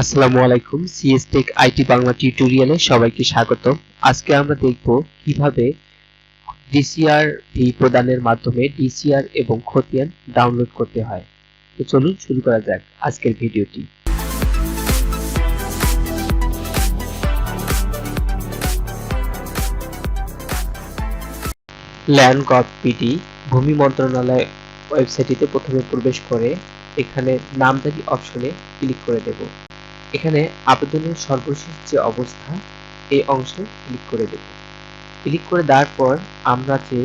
আসসালামু আলাইকুম CS take IT Bangla টিউটোরিয়ালে সবাইকে স্বাগত আজকে আমরা দেখব কীভাবে ডিসিআর ভি প্রদানের মাধ্যমে ডিসিআর এবং খতিয়ান ডাউনলোড করতে হয়। তো চলুন শুরু করা যাক আজকের ভিডিওটি। ল্যান্ড গভ পিডি ভূমি মন্ত্রণালয় ওয়েবসাইটটিতে প্রথমে প্রবেশ করে এখানে নামদারি অপশনে ক্লিক করে দেব। এখানে আবেদনের সর্বশেষ যে অবস্থা, এই অংশে ক্লিক করে দেব। ক্লিক করে দেওয়ার পর আমরা যে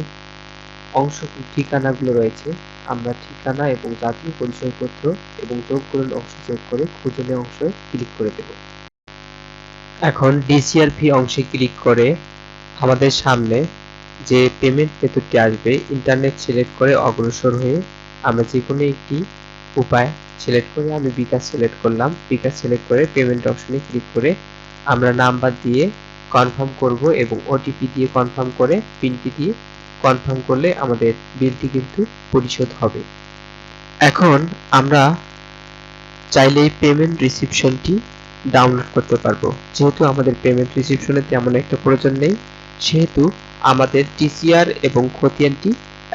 অংশ ঠিকানাগুলো রয়েছে, আমরা ঠিকানা এবং জাতীয় পরিচয়পত্র এবং যোগকরণ অংশ যোগ করে খুঁজনে অংশে ক্লিক করে দেব। এখন ডিসিআরপি অংশে ক্লিক করে আমাদের সামনে যে পেমেন্ট মেথডটি আসবে, ইন্টারনেট সিলেক্ট করে অগ্রসর হয়ে আমরা যে কোনো একটি উপায় সিলেক্ট করে আমি বিকাশ সিলেক্ট করলাম। বিকাশ সিলেক্ট করে পেমেন্ট অপশনে ক্লিক করে আমরা নাম্বার দিয়ে কনফার্ম করব এবং ওটিপি দিয়ে কনফার্ম করে পিনটি দিয়ে কনফার্ম করলে আমাদের বিলটি কিন্তু পরিশোধ হবে। এখন আমরা চাইলে এই পেমেন্ট রিসিপশনটি ডাউনলোড করতে পারব। যেহেতু আমাদের পেমেন্ট রিসিপশনের তেমন একটা প্রয়োজন নেই, সেহেতু আমাদের টিসিআর এবং খতিয়ানটি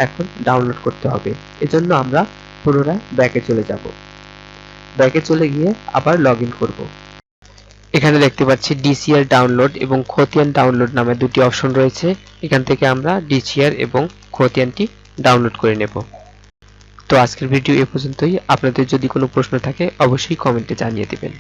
এখন ডাউনলোড করতে হবে। এজন্য আমরা পুনরায় ব্যাকে চলে যাব। ব্যাকে চলে গিয়ে আবার লগ ইন করব। এখানে দেখতে পাচ্ছি ডিসিআর ডাউনলোড এবং খতিয়ান ডাউনলোড নামে দুটি অপশন রয়েছে। এখান থেকে আমরা ডিসিআর এবং খতিয়ানটি ডাউনলোড করে নেব। তো আজকের ভিডিও এ পর্যন্তই। আপনাদের যদি কোনো প্রশ্ন থাকে, অবশ্যই কমেন্টে জানিয়ে দিবেন।